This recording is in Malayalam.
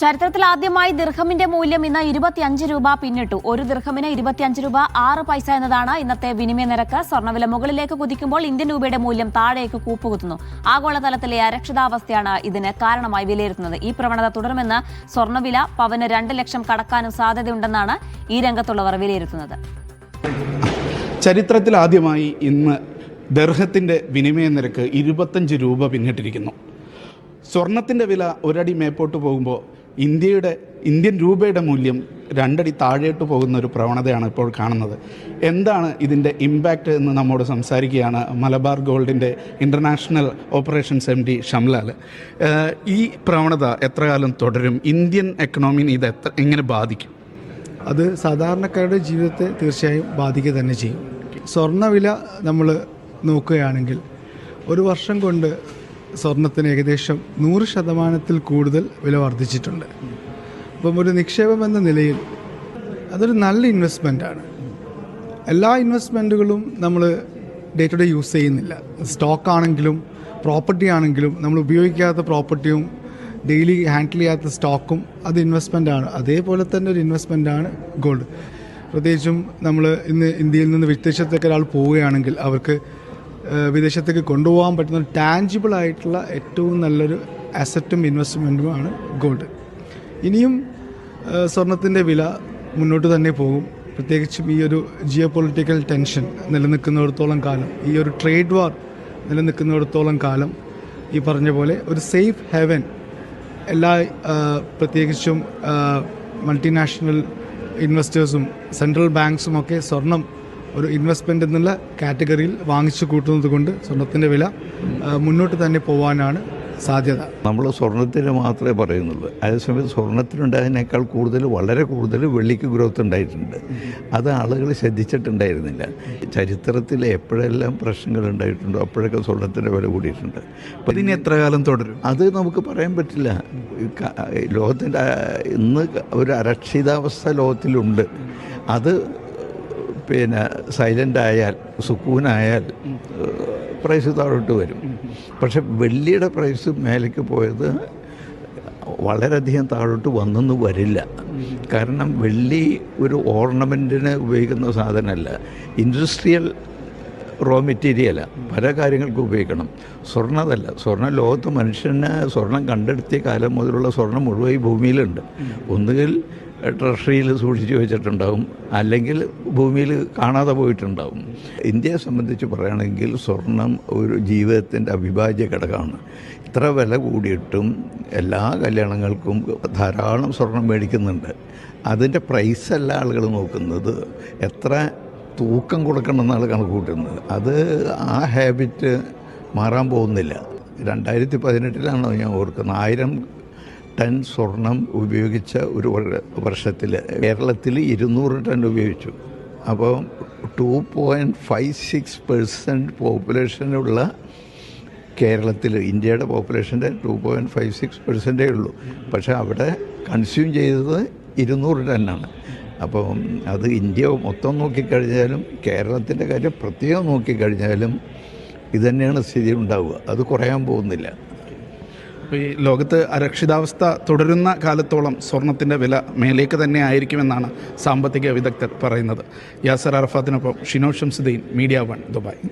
ചരിത്രത്തിൽ ആദ്യമായി ദിർഹമിന്റെ മൂല്യം ഇന്ന് ഇരുപത്തിയഞ്ച് രൂപ പിന്നിട്ടു. ഒരു ദിർഹമിന് ഇരുപത്തിയഞ്ച് രൂപ ആറ് പൈസ എന്നതാണ് ഇന്നത്തെ വിനിമയ നിരക്ക്. സ്വർണവില മുകളിലേക്ക് കുതിക്കുമ്പോൾ ഇന്ത്യൻ രൂപയുടെ മൂല്യം താഴേക്ക് കൂപ്പുകുത്തുന്നു. ആഗോളതലത്തിലെ അരക്ഷിതാവസ്ഥയാണ് ഇതിന് കാരണമായി വിലയിരുത്തുന്നത്. ഈ പ്രവണത തുടരുമെന്ന് സ്വർണവില പവന് രണ്ട് ലക്ഷം കടക്കാനും സാധ്യതയുണ്ടെന്നാണ് ഈ രംഗത്തുള്ളവർ വിലയിരുത്തുന്നത്. ചരിത്രത്തിൽ ആദ്യമായി ഇന്ന് ദർഹത്തിന്റെ വിനിമയ നിരക്ക് ഇരുപത്തഞ്ച് രൂപ പിന്നിട്ടിരിക്കുന്നു. സ്വർണത്തിന്റെ വില ഒരടി മേപ്പോട്ട് പോകുമ്പോൾ ഇന്ത്യയുടെ ഇന്ത്യൻ രൂപയുടെ മൂല്യം രണ്ടടി താഴേട്ട് പോകുന്ന ഒരു പ്രവണതയാണ് ഇപ്പോൾ കാണുന്നത്. എന്താണ് ഇതിന്റെ ഇമ്പാക്റ്റ് എന്ന് നമ്മോട് സംസാരിക്കുകയാണ് മലബാർ ഗോൾഡിന്റെ international operations M D Shamlal. ഈ പ്രവണത എത്ര കാലം തുടരും? ഇന്ത്യൻ എക്കണോമിനെ ഇത് എത്ര എങ്ങനെ ബാധിക്കും? അത് സാധാരണക്കാരുടെ ജീവിതത്തെ തീർച്ചയായും ബാധിക്കുക തന്നെ ചെയ്യും. സ്വർണവില നമ്മൾ നോക്കുകയാണെങ്കിൽ ഒരു വർഷം കൊണ്ട് സ്വർണത്തിന് ഏകദേശം നൂറ് ശതമാനത്തിൽ കൂടുതൽ വില വർദ്ധിച്ചിട്ടുണ്ട്. അപ്പം ഒരു നിക്ഷേപം എന്ന നിലയിൽ അതൊരു നല്ല ഇൻവെസ്റ്റ്മെന്റാണ് എല്ലാ ഇൻവെസ്റ്റ്മെന്റുകളും നമ്മൾ ഡേ ടു ഡേ യൂസ് ചെയ്യുന്നില്ല. സ്റ്റോക്ക് ആണെങ്കിലും പ്രോപ്പർട്ടി ആണെങ്കിലും നമ്മൾ ഉപയോഗിക്കാത്ത പ്രോപ്പർട്ടിയും ഡെയിലി ഹാൻഡിൽ ചെയ്യാത്ത സ്റ്റോക്കും അത് ഇൻവെസ്റ്റ്മെന്റ് ആണ്. അതേപോലെ തന്നെ ഒരു ഇൻവെസ്റ്റ്മെന്റ് ആണ് ഗോൾഡ് പ്രത്യേകിച്ചും നമ്മൾ ഇന്ന് ഇന്ത്യയിൽ നിന്ന് വിദേശത്തേക്ക് ഒരാൾ പോവുകയാണെങ്കിൽ അവർക്ക് വിദേശത്തേക്ക് കൊണ്ടുപോകാൻ പറ്റുന്ന ടാഞ്ചിബിൾ ആയിട്ടുള്ള ഏറ്റവും നല്ലൊരു അസറ്റും ഇൻവെസ്റ്റ്മെന്റുമാണ് ഗോൾഡ് ഇനിയും സ്വർണത്തിന്റെ വില മുന്നോട്ട് തന്നെ പോകും. പ്രത്യേകിച്ചും ഈ ഒരു ജിയോ പൊളിറ്റിക്കൽ ടെൻഷൻ നിലനിൽക്കുന്നിടത്തോളം കാലം ഈ ഒരു ട്രേഡ് വാർ നിലനിൽക്കുന്നിടത്തോളം കാലം ഈ പറഞ്ഞ പോലെ ഒരു സേഫ് ഹെവൻ എല്ലാ പ്രത്യേകിച്ചും മൾട്ടിനാഷണൽ ഇൻവെസ്റ്റേഴ്സും സെൻട്രൽ ബാങ്ക്സും ഒക്കെ സ്വർണം ഒരു ഇൻവെസ്റ്റ്മെന്റ് എന്നുള്ള കാറ്റഗറിയിൽ വാങ്ങിച്ചു കൂട്ടുന്നത് കൊണ്ട് സ്വർണത്തിന്റെ വില മുന്നോട്ട് തന്നെ പോകാനാണ് സാധ്യത. നമ്മൾ സ്വർണത്തിന് മാത്രമേ പറയുന്നുള്ളൂ. അതേസമയം സ്വർണത്തിനുണ്ടായതിനേക്കാൾ കൂടുതൽ വളരെ കൂടുതൽ വെള്ളിക്ക് ഗ്രോത്ത് ഉണ്ടായിട്ടുണ്ട്. അത് ആളുകൾ ശ്രദ്ധിച്ചിട്ടുണ്ടായിരുന്നില്ല. ചരിത്രത്തിൽ എപ്പോഴെല്ലാം പ്രശ്നങ്ങൾ ഉണ്ടായിട്ടുണ്ടോ അപ്പോഴൊക്കെ സ്വർണത്തിന്റെ വില കൂടിയിട്ടുണ്ട്. അപ്പം ഇതിന് എത്ര കാലം തുടരും? അത് നമുക്ക് പറയാൻ പറ്റില്ല. ലോകത്തിന്റെ ഇന്ന് ഒരു അരക്ഷിതാവസ്ഥ ലോകത്തിലുണ്ട്. അത് പിന്നെ സൈലന്റ് ആയാൽ സുക്കൂനായാൽ പ്രൈസ് താഴോട്ട് വരും. പക്ഷെ വെള്ളിയുടെ പ്രൈസ് മേലേക്ക് പോയത് വളരെയധികം താഴോട്ട് വന്നെന്ന് വരില്ല. കാരണം വെള്ളി ഒരു ഓർണമെന്റിന് ഉപയോഗിക്കുന്ന സാധനമല്ല. ഇൻഡസ്ട്രിയൽ റോ മെറ്റീരിയലാണ് പല കാര്യങ്ങൾക്കും ഉപയോഗിക്കണം. സ്വർണതല്ല. സ്വർണ ലോകത്ത് മനുഷ്യന് സ്വർണം കണ്ടെടുത്തിയ കാലം മുതലുള്ള സ്വർണം മുഴുവൻ ഭൂമിയിലുണ്ട്. ഒന്നുകിൽ ട്രഷറിയിൽ സൂക്ഷിച്ചു വെച്ചിട്ടുണ്ടാവും. അല്ലെങ്കിൽ ഭൂമിയിൽ കാണാതെ പോയിട്ടുണ്ടാവും. ഇന്ത്യയെ സംബന്ധിച്ച് പറയുകയാണെങ്കിൽ സ്വർണം ഒരു ജീവിതത്തിന്റെ അവിഭാജ്യ ഘടകമാണ്. ഇത്ര വില കൂടിയിട്ടും എല്ലാ കല്യാണങ്ങൾക്കും ധാരാളം സ്വർണം മേടിക്കുന്നുണ്ട്. അതിന്റെ പ്രൈസല്ല ആളുകൾ നോക്കുന്നത്. എത്ര തൂക്കം കൊടുക്കണം എന്നാണ് കണക്ക് കൂട്ടുന്നത് അത് ആ ഹാബിറ്റ് മാറാൻ പോകുന്നില്ല. രണ്ടായിരത്തി പതിനെട്ടിലാണോ ഞാൻ ഓർക്കുന്നത്. ആയിരം ടൺ സ്വർണം ഉപയോഗിച്ച ഒരു വർഷത്തിൽ കേരളത്തിൽ ഇരുന്നൂറ് ടൺ ഉപയോഗിച്ചു. അപ്പോൾ two point five six percent പോപ്പുലേഷനുള്ള കേരളത്തിൽ ഇന്ത്യയുടെ പോപ്പുലേഷന്റെ ടു പോയിന്റ് ഫൈവ് സിക്സ് പെർസെന്റേ ഉള്ളൂ. പക്ഷേ അവിടെ കൺസ്യൂം ചെയ്തത് ഇരുന്നൂറ് ടണ്ണാണ്. അപ്പോൾ അത് ഇന്ത്യ മൊത്തം നോക്കിക്കഴിഞ്ഞാലും കേരളത്തിന്റെ കാര്യം പ്രത്യേകം നോക്കിക്കഴിഞ്ഞാലും ഇതുതന്നെയാണ് സ്ഥിതി ഉണ്ടാവുക. അത് കുറയാൻ പോകുന്നില്ല. അപ്പോൾ ഈ ലോകത്ത് അരക്ഷിതാവസ്ഥ തുടരുന്ന കാലത്തോളം സ്വർണത്തിന്റെ വില മേലേക്ക് തന്നെ ആയിരിക്കുമെന്നാണ് സാമ്പത്തിക വിദഗ്ധർ പറയുന്നത്. Yasar അറഫാത്തിനൊപ്പം Shino Shamsuddin media one Dubai.